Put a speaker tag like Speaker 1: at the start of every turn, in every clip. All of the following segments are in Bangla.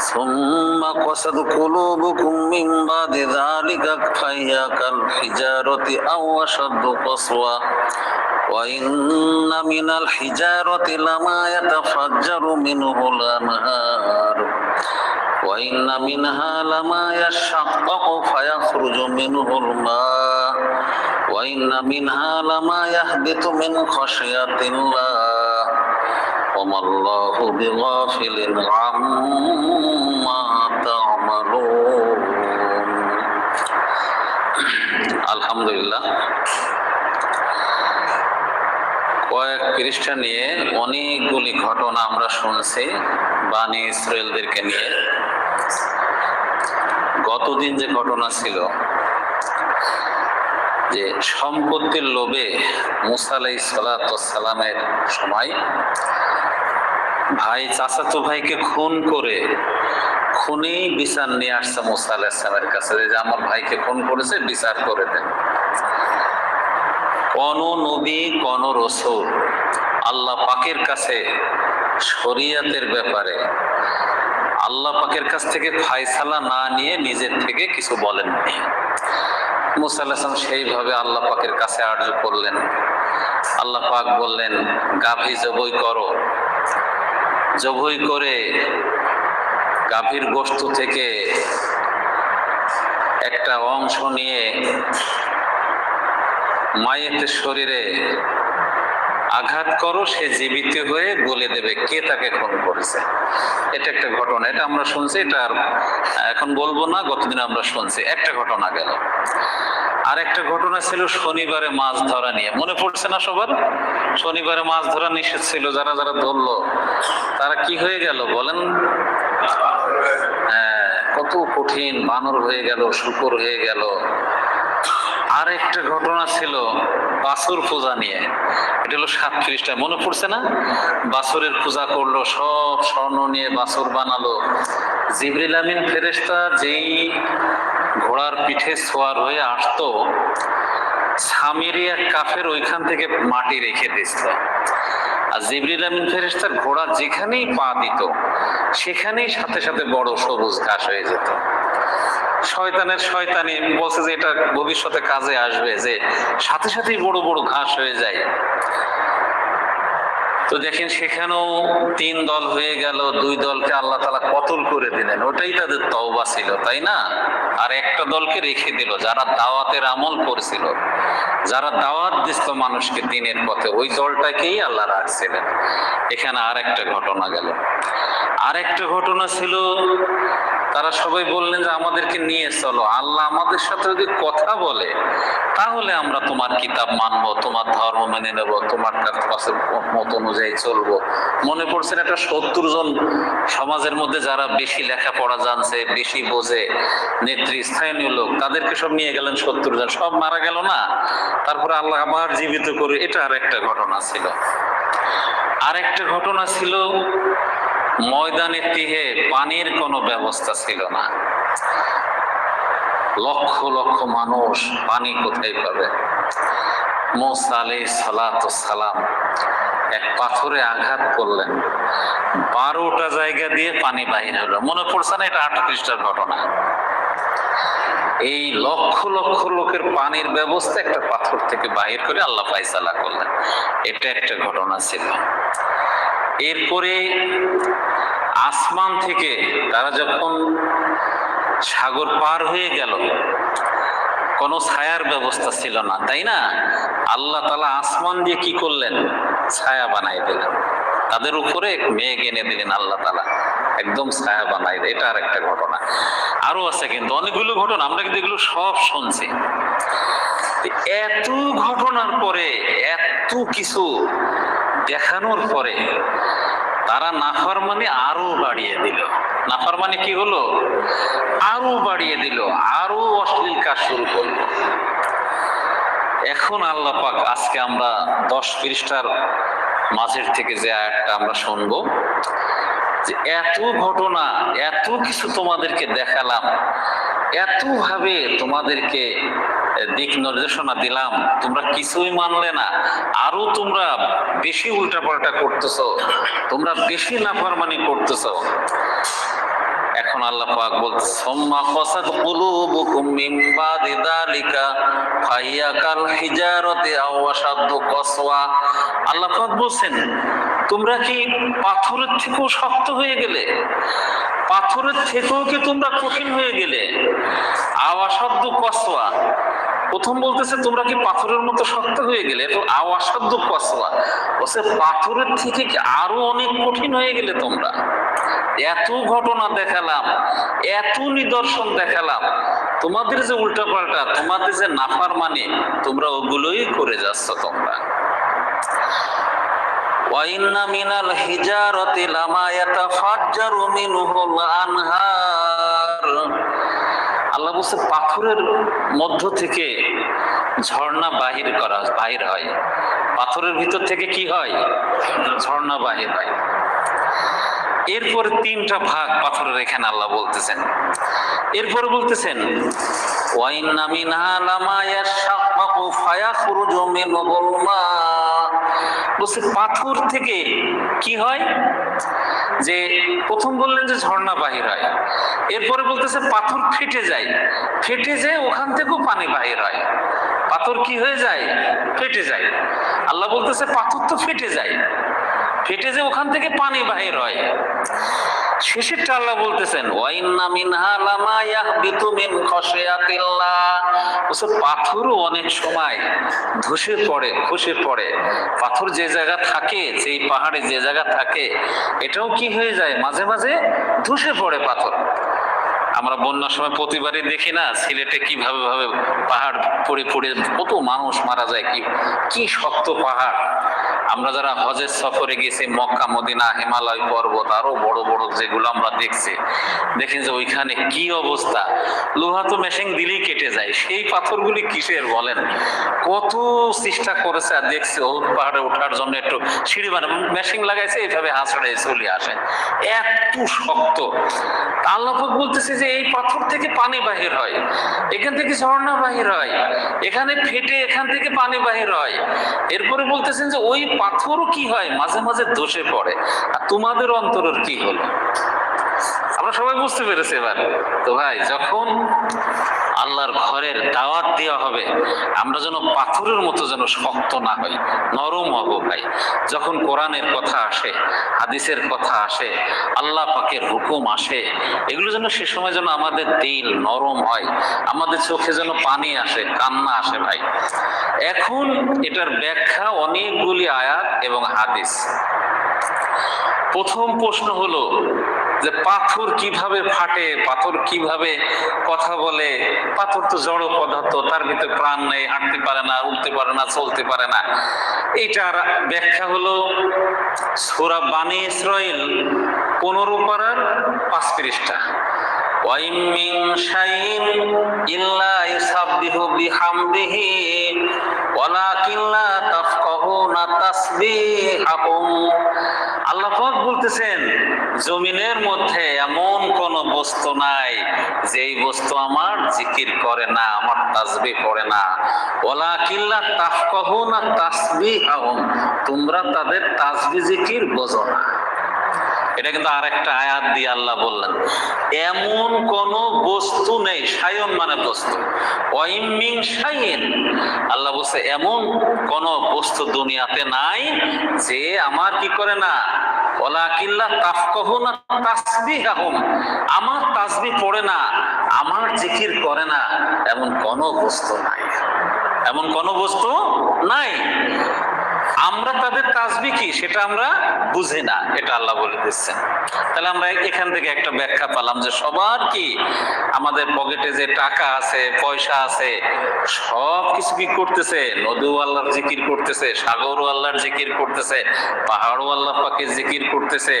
Speaker 1: ثم قصد قلوبكم من بعد ذلك فهي كالحجارة أو أشد قسوة وإن من الحجارة لما يتفجر منه الأنهار وإن منها لما يشقق فيخرج منه الماء وإن منها لما يهبط من خشية الله وما الله بغافل عما تعملون الحمد لله কয়েক পৃষ্ঠা নিয়ে অনেকগুলি ঘটনা আমরা শুনছি বাণী ইসরায়েলদেরকে নিয়ে গতদিন যে ঘটনা ছিল যে সম্পত্তির লোভে মুসা আলাই সালামের সময় ভাই, চাচাতো ভাইকে খুন করে খুনেই বিচার নিয়ে আসছে মুসা ইসলামের কাছে। যে আমার ভাইকে খুন করেছে, বিচার করে দেন। কোন নবী, কোন রসুল আল্লাহ পাকের কাছে শরিয়াতের ব্যাপারে আল্লাহ পাকের কাছ থেকে ফায়সালা না নিয়ে নিজের থেকে কিছু বলেননি। মুসাল্লাম সেইভাবে আল্লাহ পাকের কাছে আর্য করলেন। আল্লাহ পাক বললেন, গাভী জবই করো জবই করে গাভীর গোস্ত থেকে একটা অংশ নিয়ে মায়ের শরীরে আঘাত করো, সে জীবিত হয়ে বলে দেবে কে তাকে খুন করেছে। এটা একটা ঘটনা, এটা আমরা শুনছি, এটা আর এখন বলব না, গতদিন আমরা শুনছি। একটা ঘটনা গেল। আর একটা ঘটনা ছিল শনিবারে মাছ ধরা নিয়ে। মনে পড়ছে না সবার? শনিবারে মাছ ধরা নিষেধ ছিল, যারা যারা ধরলো। তারা কি হয়ে গেল বলেন? হ্যাঁ কত কঠিন বানর হয়ে গেল, শুকর হয়ে গেল। আর একটা ঘটনা ছিল বাসুর পূজা নিয়ে। এটা হলো সাতত্রিশটা, মনে পড়ছে না? বাসুরের পূজা করল, সব স্বর্ণ নিয়ে বাসুর বানালো। জিবরিল আমিন ফেরেস্তা যেই ঘোড়ার পিঠে সোয়ার হয়ে আসতো এক কাফের ওইখান থেকে মাটি রেখে দিছিল আর জিবরিল আমিন ফেরেস্তা ঘোড়া যেখানেই পা দিত, সেখানেই সাথে সাথে বড় সবুজ ঘাস হয়ে যেত। শয়তানের শয়তানি বলছে যে এটা ভবিষ্যতে কাজে আসবে, যে সাথে সাথেই বড় বড় ঘাস হয়ে যায়। তো দেখেন সেখানেও তিন দল হয়ে গেল, দুই দলকে আল্লাহ তালা কতল করে দিলেন, ওটাই তাদের তওবা ছিল, তাই না? আর একটা দলকে রেখে দিল, যারা দাওয়াতের আমল করছিল। যারা দাওয়াত দিত মানুষকে দিনের পথে, ওই দলটাকেই আল্লাহ রাখছিলেন। এখানে আর একটা ঘটনা গেল। আর একটা ঘটনা ছিল, তারা সবাই বললেন যে, আমাদেরকে নিয়ে চলো। আল্লাহ আমাদের সাথে যদি কথা বলে, তাহলে আমরা তোমার কিতাব মানবো, তোমার ধর্ম মেনে নেব, তোমার কাছে মত অনুযায়ী চলবো। মনে পড়ছেন একটা সত্তর জন সমাজের মধ্যে যারা বেশি লেখাপড়া জানছে, বেশি বোঝে, নেত্রী, স্থানীয় লোক, তাদেরকে সব নিয়ে গেলেন সত্তর জন। সব মারা গেল না? তারপরে আল্লাহ আবার জীবিত করে, এটা আর একটা ঘটনা ছিল। আর একটা ঘটনা ছিল ময়দানের তীরে পানির কোনো ব্যবস্থা ছিল না। লক্ষ লক্ষ মানুষ পানি কোথায় পাবে? মোসা সালাত সালাম এক পাথরে আঘাত করলেন। বারোটা জায়গা দিয়ে পানি বাহির হলো। মনে পড়ছে না এটা আট খ্রিস্টার ঘটনা? এই লক্ষ লক্ষ লোকের পানির ব্যবস্থা একটা পাথর থেকে বাহির করে আল্লাহ ফাইসালা করলেন। এটা একটা ঘটনা ছিল। এরপরে আসমান থেকে তারা যখন সাগর পার হয়ে গেল, কোনো ছায়ার ব্যবস্থা ছিল না, তাই না? আল্লাহ তালা আসমান দিয়ে কি করলেন? ছায়া বানাই দিলেন। তাদের উপরে মেঘ এনে দিলেন আল্লাহ তালা একদম ছায়া বানাই এটা আর একটা ঘটনা। আরও আছে কিন্তু অনেকগুলো ঘটনা। আমরা কিন্তু এগুলো সব শুনছি। এত ঘটনার পরে, এত কিছু দেখানোর পরে তারা নাফরমানি আরও বাড়িয়ে দিল। নাফরমানি কি হলো? আরও বাড়িয়ে দিল। আরও অশ্লীল কাজ শুরু করল। এখন আল্লাহ পাক আজকে আমরা দশ পৃষ্ঠার মাঝের থেকে যে আয়াতটা আমরা শুনব, যে এত ঘটনা, এত কিছু তোমাদেরকে দেখালাম এত ভাবে তোমাদেরকে দিক নির্দেশনা দিলাম, তোমরা কিছুই মানলে না, আরও তোমরা বেশি উল্টাপাল্টা করতেছ, তোমরা বেশি নাফরমানি করতেছো। এখন আল্লাহ পাক বলছে, সম্মা কসাদ কুলুবুকুম মিন বাদি যালিকা ফাইয়া কাল হিজারতি আও আশাদ্দু কসওয়া। আল্লাহ পাক বলছেন, তোমরা কি পাথরের থেকেও শক্ত হয়ে গেলে? পাথরের থেকেও কি তোমরা কঠিন হয়ে গেলে? আওয়াসাদ্দু কসওয়া। প্রথম বলতেছে, তোমরা কি পাথরের মতো শক্ত হয়ে গেলে? তো আওয়াসাদ্দু কসওয়া। বলছে, পাথরের থেকে কি আরও অনেক কঠিন হয়ে গেলে তোমরা? এত ঘটনা দেখালাম এত নিদর্শন দেখালাম তোমাদের যে উল্টাপাল্টা তোমাদের যে নাফার মানে তোমরা ওগুলোই করে যাচ্ছ তোমরা وإن من الحجارة لما يتفجر منه الأنهار আল্লাহ বলছে পাথরের মধ্য থেকে ঝর্ণা বাহির করা বাহির হয় পাথরের ভিতর থেকে কি হয় ঝর্ণা বাহির হয় এরপর তিনটা ভাগ পাথরের এখানে আল্লাহ বলতেছেন। এরপর বলতেছেন, ওয়াইন্না মিনহা লামা ইয়াশাক্কাকু ফায়াখরুজু মিনহুল মা বলছে, পাথর থেকে কি হয়? যে প্রথম বললেন যে ঝর্ণা বাহির হয়। এরপরে বলতেছে, পাথর ফেটে যায়। ফেটে যায়, ওখান থেকেও পানি বাহির হয়। পাথর কি হয়ে যায়? ফেটে যায়। আল্লাহ বলতেছে, পাথর তো ফেটে যায়। ফেটে যে ওখান থেকে পানি বাহির হয়। শেষেরটা আল্লাহ বলতেছেন, ওয়াইন্না মিনহা লামা ইয়াহবিতু মিন খাশিয়াতিল্লাহ। বলছে, পাথরও অনেক সময় ধসে পড়ে, খসে পড়ে। পাথর যে জায়গা থাকে, যেই পাহাড়ে যে জায়গা থাকে, এটাও কি হয়ে যায়? মাঝে মাঝে ধসে পড়ে পাথর। আমরা বন্যার সময় প্রতিবারই দেখি না, সিলেটে কীভাবে ভাবে পাহাড় পড়ে পড়ে, কত মানুষ মারা যায়, কি কি শক্ত পাহাড়। আমরা যারা হজের সফরে গেছি, মক্কা, মদিনা, হিমালয় পর্বত, আরও বড় বড় যেগুলো আমরা দেখছি দেখি যে ওইখানে কি অবস্থা। লোহা তো মেশিন দিলেই কেটে যায়। সেই পাথরগুলি কিসের বলেন? কত চেষ্টা করেছে আর দেখছে, ও পাহাড়ে ওঠার জন্য একটু সিঁড়ি মানে মেশিন লাগাইছে, এইভাবে হাঁচড়ে চলে আসে। এত শক্ত। আল্লাহ বলতেছে যে এই পাথর থেকে পানি বাহির হয়। এখান থেকে ঝর্ণা বাহির হয়। এখানে ফেটে এখান থেকে পানি বাহির হয়। এরপরে বলতেছেন যে ওই পাথরও কি হয়? মাঝে মাঝে দোষে পড়ে। আর তোমাদের অন্তরের কি হলো? আমরা সবাই বুঝতে পেরেছি এবার। তো ভাই, যখন আল্লাহর ঘরের দাওয়াত দেওয়া হবে। আমরা যেন পাথরের মতো যেন শক্ত না হই, নরম হব ভাই। যখন কোরআনের কথা আসে, হাদিসের কথা আসে, আল্লাহ পাকের হুকুম আসে, এগুলো যেন সে সময় যেন আমাদের দিল নরম হয়, আমাদের চোখে যেন পানি আসে, কান্না আসে ভাই। এখন এটার ব্যাখ্যা অনেকগুলি আয়াত এবং হাদিস। প্রথম প্রশ্ন হলো যে পাথর কিভাবে ফাটে পাথর কিভাবে কথা বলে পাথর তো জড় পদার্থ তার ভিতরে প্রাণ নেই হাঁটতে পারে না উঠতে পারে না চলতে পারে না এইটার ব্যাখ্যা হলো সুরা বানি ইসরাইল পনেরো পাড়ার পাঁচ পৃষ্ঠা وإن من شيء إلا يسبح بحمده ولكن لا تفقهون تسبيحهم আল্লাহ বলতেছেন, জমিনের মধ্যে এমন কোন বস্তু নাই, যেই বস্তু আমার জিকির করে না, আমার তাজবি করে না। ওলা কিল্লা তাফকাহুনা তাসবি তোমরা তাদের তাজবি জিকির বোঝো না। এটা কিন্তু আর একটা আয়াত দিয়ে আল্লাহ বললেন, এমন কোন বস্তু নেই, সায়ন মানে বস্তু। ওয়াইমিং সাইন আল্লাহ বলছে, এমন কোন বস্তু দুনিয়াতে নাই যে আমার কি করে না ওলা কিল্লা তাফকাহুনা তাসবিহাহুম। আমার তাসবিহ পড়ে না, আমার জিকির করে না। এমন কোন বস্তু নাই। এমন কোন বস্তু নাই। আমরা তাদের তাজবি কি? সেটা আমরা বুঝি না, এটা আল্লাহ বলে দিচ্ছেন। তাহলে আমরা এখান থেকে একটা ব্যাখ্যা পালাম যে সবার কি আমাদের পকেটে যে টাকা আছে, পয়সা আছে, সব কিছু কি করতেছে? নদীও আল্লাহর জিকির করতেছে, সাগরও আল্লাহর জিকির করতেছে, পাহাড়ও আল্লাহ পাকে জিকির করতেছে,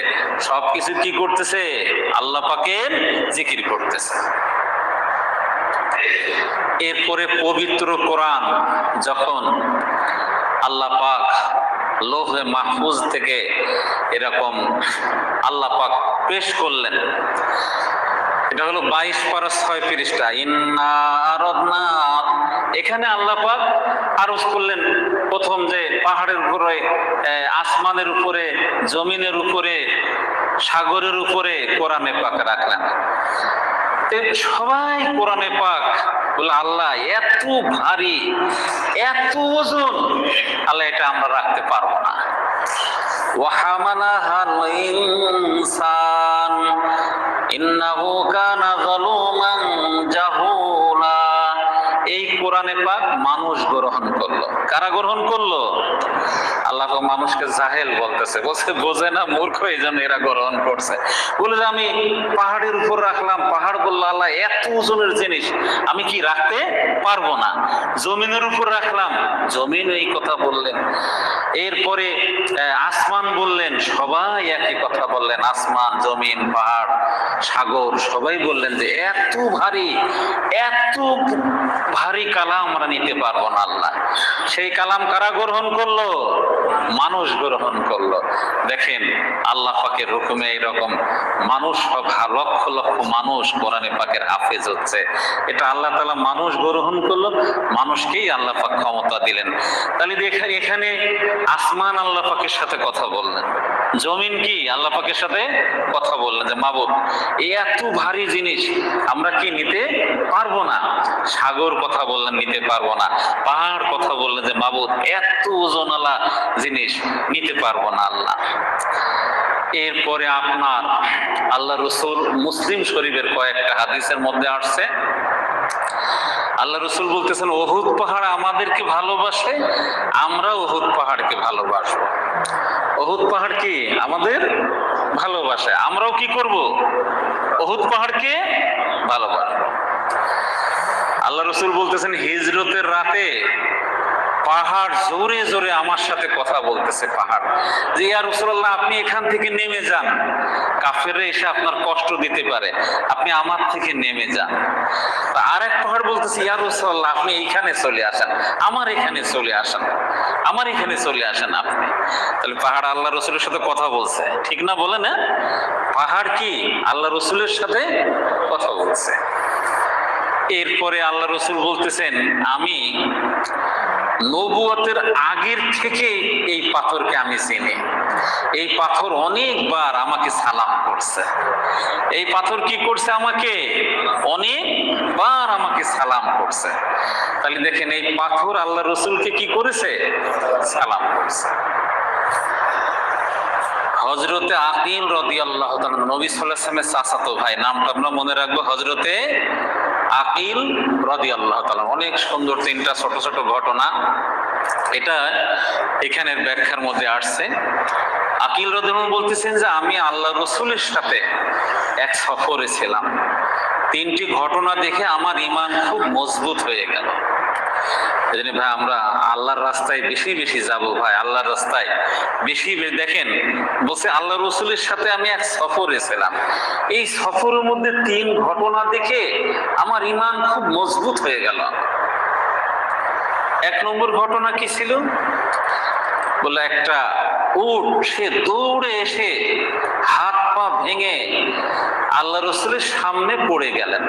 Speaker 1: সব কিছু কি করতেছে? আল্লাহ পাকে জিকির করতেছে। এরপরে পবিত্র কোরআন যখন আল্লাহ পাক লোহে মাহফুজ থেকে এরকম আল্লাহ পাক পেশ করলেন। এটা হলো বাইশ পারা ছয় পৃষ্ঠা। ইন্না আরাদনা। এখানে আল্লাহ পাক আরজ করলেন প্রথম যে পাহাড়ের উপরে আসমানের উপরে, জমিনের উপরে, সাগরের উপরে কোরআনে পাক রাখলেন। সবাই কোরআনে পাক। বলে, আল্লাহ, এত ভারী, এত ওজন, আল্লাহ, এটা আমরা রাখতে পারব না। ওয়াহামানা ওয়াহামালাহাল ইনসান ইন্নাহু কানা যালুমান জাহু এই কোরআনে পাক মানুষ গ্রহণ করল। কারা গ্রহণ করল? আল্লাহ মানুষকে জাহেল বলতেছে। বলছে, বোঝে না মূর্খ এই জন্য এরা গ্রহণ করছে। বলে যে, আমি পাহাড়ের উপর রাখলাম। পাহাড় বলল, আল্লাহ, এত ওজনের জিনিস, আমি কি রাখতে পারব না? জমিনের উপর রাখলাম। জমিন এই কথা বললেন। এরপরে আসমান বললেন, সবাই একই কথা বললেন। আসমান, জমিন, পাহাড়, সাগর, সবাই বললেন যে, এত ভারী, এত ভারী কালাম আমরা নিতে পারব না আল্লাহ। সেই কালাম কারা গ্রহণ করল? মানুষ গ্রহণ করল। দেখেন, আল্লাহ পাকের হুকুমে এরকম মানুষ লক্ষ লক্ষ মানুষ কোরআনে পাকের হাফেজ হচ্ছে। এটা আল্লাহ তালা মানুষ গ্রহণ করল, মানুষকেই আল্লাহ পাক ক্ষমতা দিলেন। তাহলে এখানে আসমান আল্লাহ পাকের সাথে কথা বললেন। জমিন কি? আল্লাহ পাকের সাথে কথা বললেন যে, মাবুদ এত ভারী জিনিস আমরা কি নিতে পারব না? সাগর কথা বললেন, নিতে পারব না। পাহাড় কথা বললেন যে, মাবুদ, এত ওজনওয়ালা জিনিস নিতে পারব না আল্লাহ। এরপরে আপনার আল্লাহ রসুল মুসলিম শরীফের কয়েকটা হাদিসের মধ্যে আসছে। আল্লাহ রসুল বলতেছেন অহুদ পাহাড় আমাদেরকে ভালোবাসে, আমরা অহুদ পাহাড়কে ভালোবাসবো। অহুদ পাহাড় কি? আমাদের ভালোবাসে। আমরাও কি করব? অহুদ পাহাড়কে ভালোবাসবো। আল্লাহ রসুল বলতেছেন, হিজরতের রাতে পাহাড় জোরে জোরে আমার সাথে কথা বলতেছে, পাহাড়। যে, ইয়া রসুল্লাহ আপনি এখান থেকে নেমে যান। কাফেরে এসে আপনার কষ্ট দিতে পারে। আপনি আমার থেকে নেমে যান। তা আরেক পাহাড় বলতেছে, ইয়া রসুল্লাহ আপনি এইখানে চলে আসেন। আমার এখানে চলে আসেন। আমার এখানে চলে আসেন আপনি। তাহলে পাহাড় আল্লাহ রসুলের সাথে কথা বলছে। ঠিক না বলে না পাহাড় কি? আল্লাহ রসুলের সাথে কথা বলছে। এরপরে আল্লাহ রসুল বলতেছেন, আমি নবুয়তের আগের থেকে এই পাথরকে আমি চিনি। এই পাথর অনেকবার আমাকে সালাম করছে। এই পাথর কি করছে আমাকে? অনেকবার আমাকে সালাম করছে। তাহলে দেখেন, এই পাথর আল্লাহ রসুলকে কি করেছে? সালাম করছে। হজরতে আকিল রদি আল্লাহ নবী সাল্লামের চাচাতো ভাই, নামটা আমরা মনে রাখব হজরতে আকিল রদি আল্লাহ অনেক সুন্দর তিনটা ছোট ছোট ঘটনা। এটা এখানের ব্যাখ্যার মধ্যে আসছে। আকিল রদিন বলতেছেন যে, আমি আল্লাহ রসুলের সাথে এক সফরে ছিলাম। তিনটি ঘটনা দেখে আমার ইমান খুব মজবুত হয়ে গেল। এই ভাই, আমরা আল্লাহর রাস্তায় বেশি বেশি যাব ভাই, আল্লাহর রাস্তায়। বেশি দেখেন, বলছে আল্লাহ রসুলের সাথে আমি এক সফরে ছিলাম। এই সফরের মধ্যে তিন ঘটনা দেখে আমার ইমান খুব মজবুত হয়ে গেল। এক নম্বর ঘটনা কি ছিল? বলে একটা উট, সে দৌড়ে এসে হাত পা ভেঙে আল্লাহ রসুলের সামনে পড়ে গেলেন।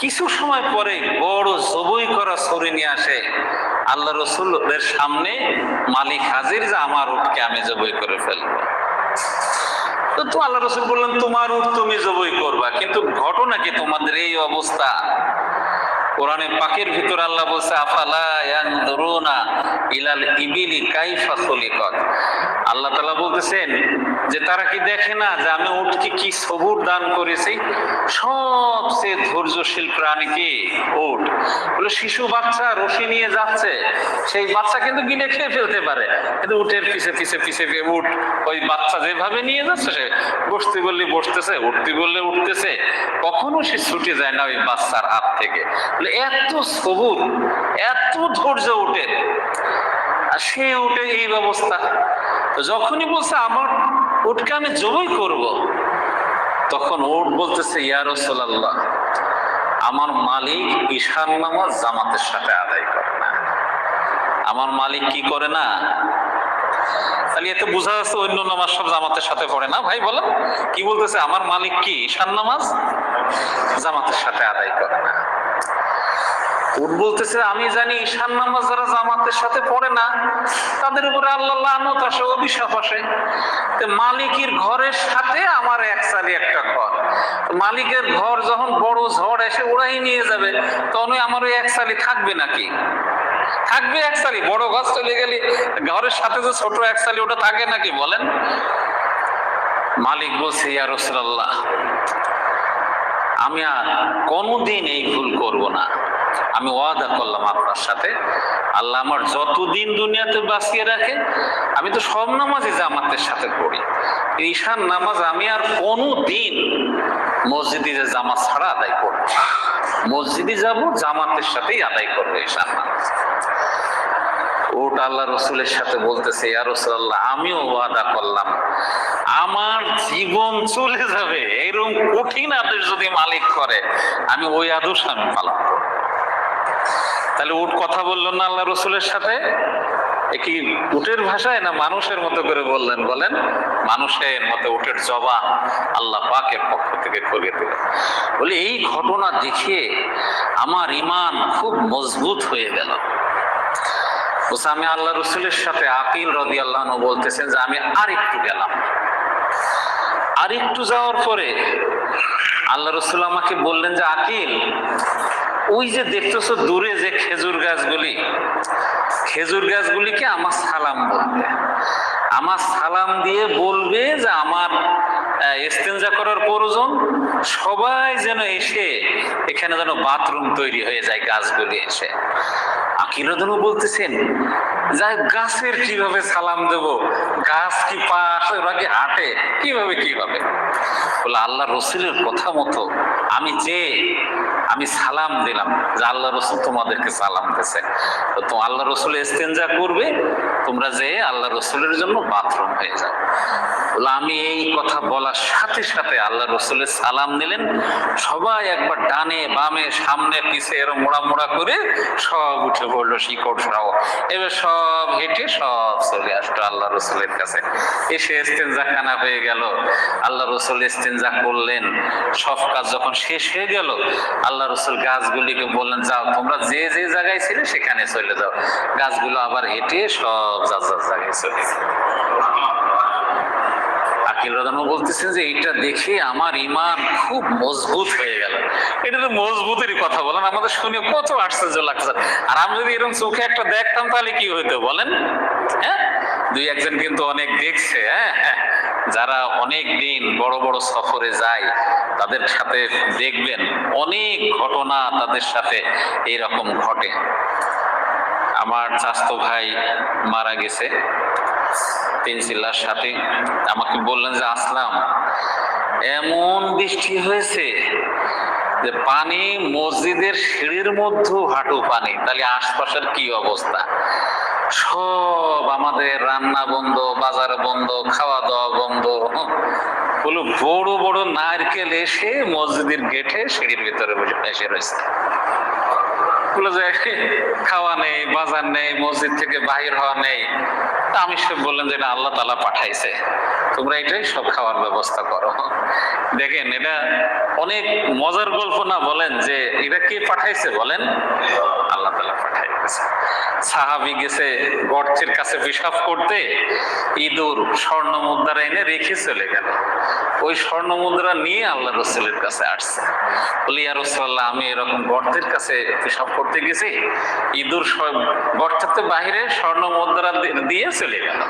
Speaker 1: কিছু সময় পরে বড় জবই করা ছড়ি নিয়ে আসে। আল্লাহ রসুলের সামনে মালিক হাজির যে আমার উঠকে আমি জবই করে ফেলব। তো তো আল্লাহ রসুল বললেন, তোমার উঠ তুমি জবই করবা, কিন্তু ঘটনা কি তোমাদের এই অবস্থা? কোরআনে পাকের ভিতর আল্লাহ বলছে, আফালা ইয়ানদুরুনা ইলাল ইবিলি কাইফা খুলিকাত? আল্লাহ তালা বলতেছেন যে, তারা কি দেখে না যে আমি উটকে কি সবুর দান করেছি? সবচেয়ে ধৈর্যশীল প্রাণী কি? উট। বলে, শিশু বাচ্চা রশি নিয়ে যাচ্ছে। সেই বাচ্চা কিন্তু গিলে খেয়ে ফেলতে পারে। কিন্তু উটের পিছে পিছে পিছে উট, ওই বাচ্চা যেভাবে নিয়ে যাচ্ছে, সে বসতে বললে বসতেছে, উঠতে বললে উঠতেছে। কখনো সে ছুটে যায় না ওই বাচ্চার হাত থেকে। বলে, এত সবুর, এত ধৈর্য উঠে আর সে উঠে এই ব্যবস্থা। যখনই বলছে, আমার উটকে আমি জবই করব। তখন উট বলতেছে, ইয়া রাসূলুল্লাহ, আমার মালিক ঈশান নামাজ জামাতের সাথে আদায় করে না। আমার মালিক কি করে না? তাহলে এতে বোঝা যাচ্ছে অন্য নামাজ সব জামাতের সাথে পড়ে না। ভাই, বলেন, কি বলতেছে, আমার মালিক কি ঈশান নামাজ জামাতের সাথে আদায় করে না? উট বলতেছে, আমি জানি ঈশান নামাজ যারা জামাতের সাথে পড়ে না, তাদের উপরে আল্লাহ লানত আসে, অভিশাপ আসে। মালিকের ঘরের সাথে আমার এক সালি একটা ঘর। মালিকের ঘর যখন বড় ঝড় এসে ওরাই নিয়ে যাবে তখন আমার ওই এক সালি থাকবে নাকি? থাকবে এক সালি বড় গাছ চলে গেলে ঘরের সাথে যে ছোট এক সালি ওটা থাকে নাকি বলেন? মালিক বলছে, ইয়া রসুল্লাহ আমি আর কোনোদিন এই ভুল করব না। আমি ওয়াদা করলাম আপনার সাথে। আল্লাহ আমার যতদিন দুনিয়াতে বাঁচিয়ে রাখে, আমি তো সব নামাজই জামাতের সাথে পড়ি। ঈশান নামাজ আমি আর কোনো দিন মসজিদে যে জামাত ছাড়া আদায় করব মসজিদে যাব, জামাতের সাথেই আদায় করব ঈশান নামাজ। ওটা আল্লাহ রসুলের সাথে বলতেছে, ইয়া রসুল্লাহ আমিও ওয়াদা করলাম। আমার জীবন চলে যাবে। এরকম কঠিন আদেশ যদি মালিক করে, আমি ওই আদেশ আমি পালন করব। তাহলে উট কথা বলল না আল্লাহ রসুলের সাথে? কি উটের ভাষায় না মানুষের মতো করে বললেন? বলেন, মানুষের মতো উটের জবান আল্লাহ পাকের পক্ষ থেকে খুলে দিল বলে, এই ঘটনা দেখে আমার ইমান খুব মজবুত হয়ে গেল। আমি আল্লাহ রসুলের সাথে আকিল রদি আল্লাহ বলতেছেন যে, আমি আর একটু গেলাম। আর একটু যাওয়ার পরে আল্লাহ রসুল আমাকে বললেন যে, আকিল ওই যে দেখতেছো দূরে যে খেজুর গাছগুলি খেজুর গাছগুলিকে আমার সালাম বলবে। আমার সালাম দিয়ে বলবে যে আমার আহ, ইস্তেঞ্জা করার প্রয়োজন সবাই যেন এসে এখানে যেন বাথরুম তৈরি হয়ে যায় গাছগুলি এসে। আকিরদনু বলতেছেন যা গাছের কীভাবে সালাম দেব? গাছ কি পাশে ওরা কি হাঁটে? কীভাবে কীভাবে? বলে আল্লাহ রসুলের কথা মতো আমি যে, আমি সালাম দিলাম যে আল্লাহ রসুল তোমাদেরকে সালাম দিছে তো আল্লাহ রসুল ইস্তেঞ্জা করবে, তোমরা যে আল্লাহ রসুলের জন্য বাথরুম হয়ে যাও। আমি এই কথা বলার সাথে সাথে আল্লাহ রসুলের সালাম নিলেন সবাই একবার ডানে বামে সামনে পিছে এরম মোড়া মোড়া করে সব উঠে পড়ল শিকড় সহ। এবার সব হেঁটে সব চলে আসলো আল্লাহ রসুলের কাছে। এসে ইস্তেঞ্জা খানা হয়ে গেল। আল্লাহ রসুল ইস্তেঞ্জা করলেন। সব কাজ যখন শেষ হয়ে গেল আল্লাহ রসুল গাছগুলিকে বললেন, যাও, তোমরা যে যে জায়গায় ছিলে সেখানে চলে যাও। গাছগুলো আবার হেঁটে সব যার যার জায়গায় চলে গেল। রাদানু বলতেছেন যে এটা দেখে আমার ইমান খুব মজবুত হয়ে গেল। এটা তো মজবুতেরই কথা বলেন, আমাদের শুনে কত আশ্চর্য লাগছে। আর আমি যদি এরকম চোখে একটা দেখতাম, তাহলে কি হইতো বলেন? হ্যাঁ? দুই একজন কিন্তু অনেক দেখছে হ্যাঁ? যারা অনেক দিন বড় বড় সফরে যায়, তাদের সাথে দেখবেন অনেক ঘটনা তাদের সাথে এইরকম ঘটে। আমার চাস্তো ভাই মারা গেছে। পেন্সিলার সাথে আমাকে বললেন যে, আসলাম। এমন বৃষ্টি হয়েছে যে পানি মসজিদের সিঁড়ির মধ্যেও হাঁটু পানি। তাহলে আশপাশের কি অবস্থা? সব আমাদের রান্না বন্ধ, বাজার বন্ধ খাওয়া দাওয়া বন্ধ। বলো বড় বড় নারকেল এসে মসজিদের গেটে সিঁড়ির ভিতরে এসে রয়েছে। খাওয়া নেই, বাজার নেই, মসজিদ থেকে বাহির হওয়া নেই। আমি সব বললেন যে এটা আল্লাহ তালা পাঠাইছে। তোমরা এটাই সব খাওয়ার ব্যবস্থা করো। দেখেন, এটা অনেক মজার গল্প না বলেন যে এটা কে পাঠাইছে বলেন? আল্লাহ তালা পাঠাই সাহাবি গেছে গর্তের কাছে পেশাব করতে, ইঁদুর, স্বর্ণ মুদ্রা এনে রেখে চলে গেল। ওই স্বর্ণ মুদ্রা নিয়ে আল্লাহ রসুলের কাছে আসছে। আমি এরকম গর্তের কাছে পেশাব করতে গেছি। ইঁদুর গর্তের বাহিরে স্বর্ণ মুদ্রা দিয়ে চলে গেল।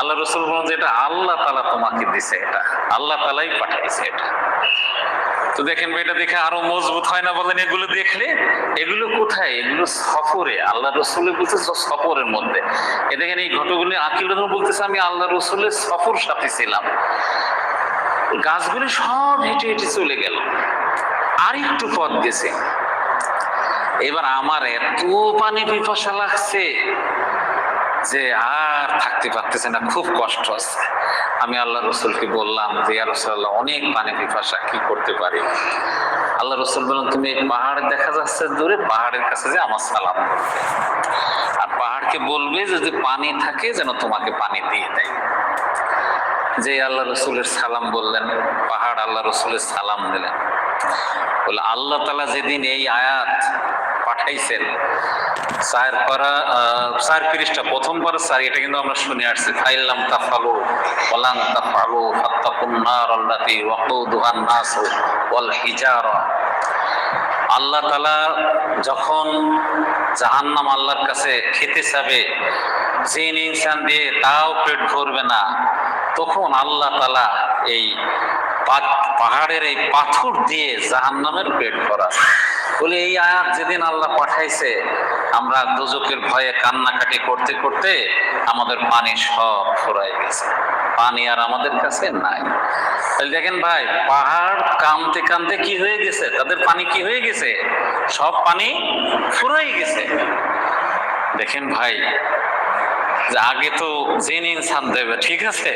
Speaker 1: আল্লাহ রসুল বলেন যে এটা আল্লাহ তালা তোমাকে দিছে এটা। আল্লাহ তালাই পাঠাইছে এটা। তো দেখেন এটা দেখে আরও মজবুত হয় না বলেন, এগুলো দেখলে? এগুলো কোথায়? এগুলো সফরে। আল্লাহ রসুল বলতে সফরের মধ্যে। এ দেখেন এই ঘটগুলি আকিল বলতেছে, আমি আল্লাহ রসুলের সফর সাথে ছিলাম। গাছগুলি সব হেঁটে হেঁটে চলে গেল। আর একটু পথ গেছে। এবার আমার এত পানি পিপাসা লাগছে যে আর থাকতে পারতেছে না, খুব কষ্ট আছে। আমি আল্লাহ রসুলকে বললাম যে, ইয়া রসুল্লাহ অনেক পানি পিপাসা, কি করতে পারি? আল্লাহ রসুল বললেন, তুমি পাহাড় দেখা যাচ্ছে দূরে, পাহাড়ের কাছে যে আমার সালাম করবে। আর পাহাড়কে বলবে যদি পানি থাকে যেন তোমাকে পানি দিয়ে দেয়। যে আল্লাহ রসুলের সালাম বললেন, পাহাড় আল্লাহ রসুলের সালাম দিলেন। বলে আল্লাহ তালা যেদিন এই আয়াত পাঠাইছেন পারা আহ, চার পৃষ্ঠা প্রথম পারা এটা কিন্তু আমরা শুনে আসছি ফাইল্লাম তাফালু ওলাং তাফালু ফাত্তাকুন নার আল্লাতি ওয়াকুদুহান নাস ওয়াল আল্লাহ তালা যখন জাহান্নাম আল্লাহর কাছে খেতে চাবে জিন ইনসান দিয়ে তাও পেট ভরবে না তখন আল্লাহ তালা এই পা- পাহাড়ের এই পাথর দিয়ে জাহান্নামের পেট ভরা। বলে, এই আয়াত যেদিন আল্লাহ পাঠাইছে, আমরা দুজকের ভয়ে কান্নাকাটি করতে করতে আমাদের পানি সব ফুরাই গেছে। পানি আর আমাদের কাছে নাই। দেখেন ভাই, পাহাড় কামতে কামতে কি হয়ে গেছে? তাদের পানি কি হয়ে গেছে? সব পানি ফুরাই গেছে। দেখেন ভাই যে আগে তো জেনে ইনসান দেবে, ঠিক আছে?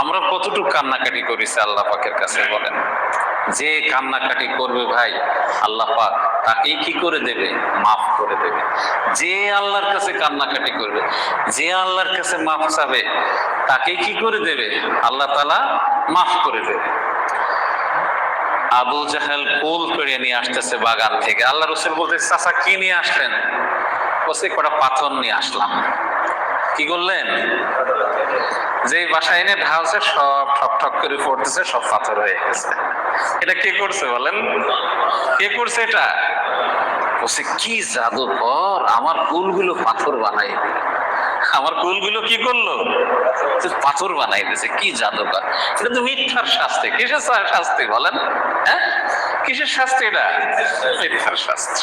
Speaker 1: আমরা কতটুকু কান্নাকাটি করেছি আল্লাহ পাকের কাছে বলেন। যে কান্নাকাটি করবে ভাই, আল্লাহ পাক তাকেই কি করে দেবে? মাফ করে দেবে। যে আল্লাহর কাছে কান্নাকাটি করবে, যে আল্লাহর কাছে মাফ চাবে, তাকে কি করে দেবে? আল্লাহ তালা মাফ করে দেবে। আবু জাহেল কুল করে নিয়ে আসতেছে বাগান থেকে। আল্লাহ রসুল বলতে চাচা, কি নিয়ে আসলেন? বলছে, কটা পাথর নিয়ে আসলাম। কি করলেন? যে বাসায় এনে ঢালছে, সব ঠক ঠক করে পড়তেছে, সব পাথর হয়ে গেছে। এটা কে করছে বলেন? কে করছে এটা? বলছে, কি জাদুকর আমার কুলগুলো পাথর বানাই আমার কুলগুলো কি করল? পাথর বানাই দিয়েছে কি জাদুকর এটা তো মিথ্যার শাস্তি। কিসের শাস্তি বলেন? হ্যাঁ? কিসের শাস্তি এটা? মিথ্যার শাস্তি।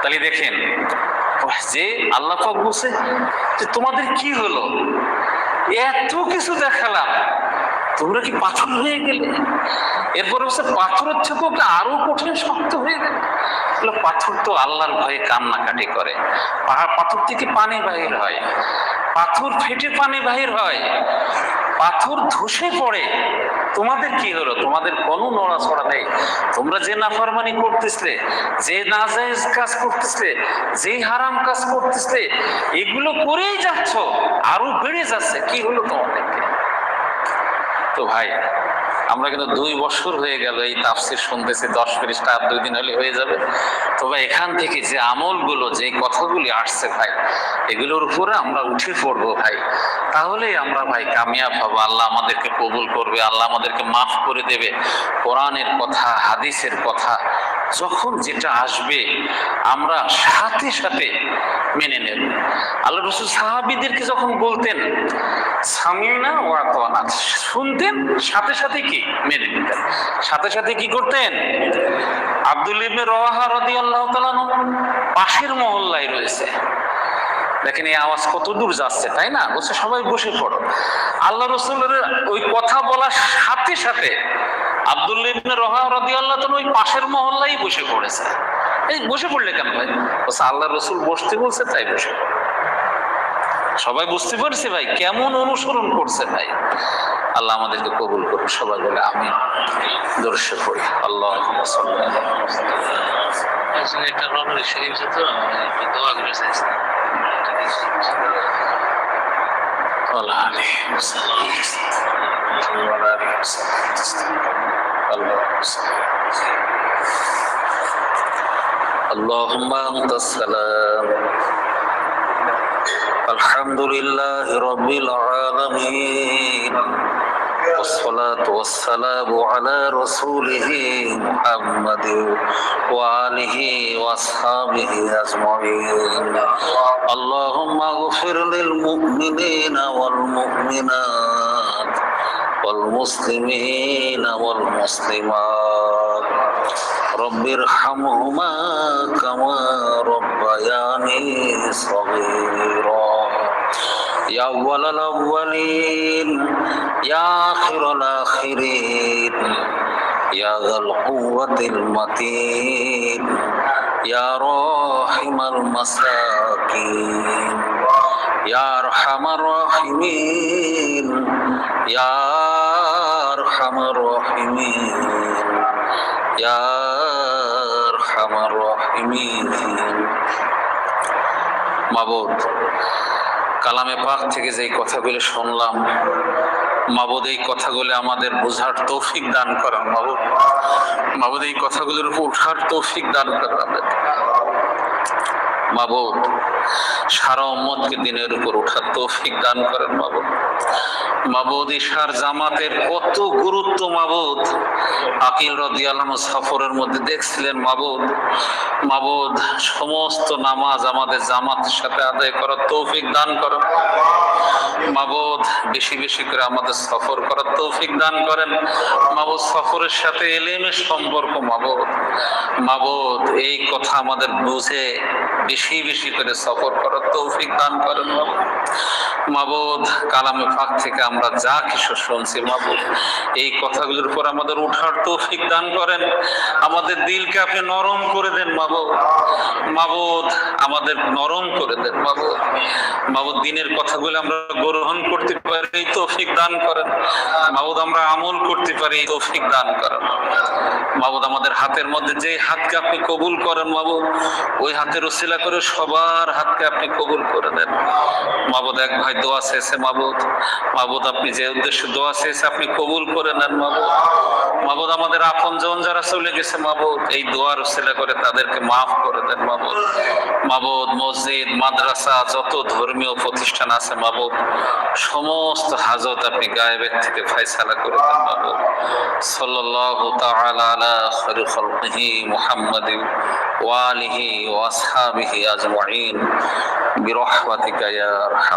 Speaker 1: তাহলে দেখেন যে আল্লাহ পাক বলছে যে তোমাদের কি হলো? এত কিছু দেখালাম। তোমরা কি পাথর হয়ে গেলে? এরপরে হচ্ছে পাথরের থেকেও আরও কঠিন শক্ত হয়ে গেল। পাথর তো আল্লাহর ভয়ে কান্নাকাটি করে। পাহাড় পাথর থেকে পানি বাহির হয়। পাথর ফেটে পানি বাহির হয়। পাথর ধসে পড়ে। তোমাদের কি হলো? তোমাদের কোনো নড়াচড়া নেই। তোমরা যে নাফরমানি করতেছিলে, যে নাজায়েজ কাজ করতেছিলে, যে হারাম কাজ করতেছিলে, এগুলো করেই যাচ্ছ, আরও বেড়ে যাচ্ছে। কি হলো তোমাদেরকে? তো ভাই আমরা কিন্তু দুই বছর হয়ে গেল এই তাফসির শুনতেছি, দশ পৃষ্ঠা আর দুই দিন হলে হয়ে যাবে। তবে এখান থেকে যে আমলগুলো, যে কথাগুলি আসছে ভাই, এগুলোর উপরে আমরা উঠে পড়ব ভাই। তাহলেই আমরা ভাই কামিয়াব হব। আল্লাহ আমাদেরকে কবুল করবে, আল্লাহ আমাদেরকে মাফ করে দেবে। কোরআনের কথা, হাদিসের কথা যখন যেটা আসবে, আমরা সাথে সাথে মেনে নেব। আল্লাহ রসুল সাহাবিদেরকে যখন বলতেন সামিনা ও আতোয়ানা শুনতেন, সাথে সাথে কি? মেনে নিতেন। সাথে সাথে কি করতেন? আব্দুল ইবনে রওয়াহা রাদিয়াল্লাহু তাআলা পাশের মহল্লায় রয়েছে। দেখেন এই আওয়াজ কত দূর যাচ্ছে, তাই না? বলছে, সবাই বসে পড়ো। আল্লাহ রসুলের ওই কথা বলার সাথে সাথে আব্দুল্লাহ ইবনে রহা রাদিয়াল্লাহু তাআলা ওই পাশের মহল্লাই বসে পড়েছে। এই বসে পড়লে কেন ভাই? বলছে আল্লাহ রসুল বসতে বলছে তাই বসে সবাই বুঝতে পারছে ভাই কেমন অনুসরণ করছে ভাই? আল্লাহ আমাদেরকে কবুল করুন সবাই বলে আমি দর্শে পড়ি আল্লাহ
Speaker 2: আসলে
Speaker 1: اللهم صل اللهم أنت السلام الحمد لله رب العالمين والصلاة والسلام على رسوله محمد وآله وأصحابه أجمعين اللهم اغفر للمؤمنين والمؤمنات والمسلمين والمسلمات رب ارحمهما كما ربياني صغيرا يا أول الأولين يا آخر الآخرين يا ذا القوة المتين يا راحم المساكين يا أرحم الراحمين يا أرحم الراحمين يا أرحم الراحمين মাবুদ কালামে পাক থেকে যে কথাগুলো শুনলাম মাবুদ এই কথাগুলো আমাদের বোঝার তৌফিক দান করেন মাবুদ মাবুদ এই কথাগুলোর উপর উঠার তৌফিক দান করেন আমাদের মাবুদ সারা উম্মতকে দিনের উপর ওঠার তৌফিক দান করেন মাবুদ মাবুদ ইশার জামাতের কত গুরুত্ব মাবুদ? আকিল রদিয়াল্লাহ সফরের মধ্যে দেখছিলেন মাবুদ। মাবুদ, সমস্ত নামাজ আমাদের জামাতের সাথে আদায় করার তৌফিক দান করেন। মাবুদ, বেশি বেশি করে আমাদের সফর করার তৌফিক দান করেন। মাবুদ, সফরের সাথে এলেমের সম্পর্ক মাবুদ। মাবুদ, এই কথা আমাদের বুঝে বেশি বেশি করে সফর করার তৌফিক দান করেন মাবুদ। মাবুদ কালামে ফাঁক থেকে আমরা যা কিছু শুনছি মাবুদ এই কথাগুলোর উপর আমাদের উঠার তৌফিক দান করেন। আমাদের দিলকে আপনি নরম করে দেন মাবুদ মাবুদ আমাদের নরম করে দেন মাবুদ মাবুদ দিনের কথাগুলো আমরা গ্রহণ করতে পারি, এই তৌফিক দান করেন। মাবুদ আমরা আমল করতে পারি, এই তৌফিক দান করেন। মাবুদ আমাদের হাতের মধ্যে যে হাতকে আপনি কবুল করেন মাবুদ ওই হাতের উসিলা করে সবার হাতকে আপনি কবুল করে দেন। মাবুদ এক ভাই, দোয়া চেয়েছে মাবুদ মাবুদ আপনি যে উদ্দেশ্যে দোয়া চেয়েছে আপনি কবুল করে নেন মাবুদ মাবুদ আমাদের আপন জন যারা চলে গেছে মাবুদ এই দোয়ার উসিলা করে তাদেরকে মাফ করে দেন মাবুদ মাবুদ মসজিদ মাদ্রাসা যত ধর্মীয় প্রতিষ্ঠান আছে মাবুদ সমস্ত হাজত আপনি গায়েবের থেকে ফয়সালা করে দেন মাবুদ সাল্লাল্লাহু তাআলা আলা খায়রি খালকিহি মুহাম্মাদিন ওয়া আলিহি ওয়া আসহাবিহি আজমাইন برحمتك يا ارحم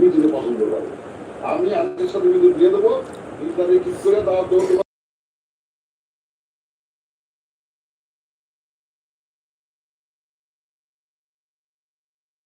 Speaker 3: নিজেকে পছন্দ করে আমি আজকের সাথে কিন্তু দিয়ে দেবো ইন্টারভিউ ঠিক করে জন্য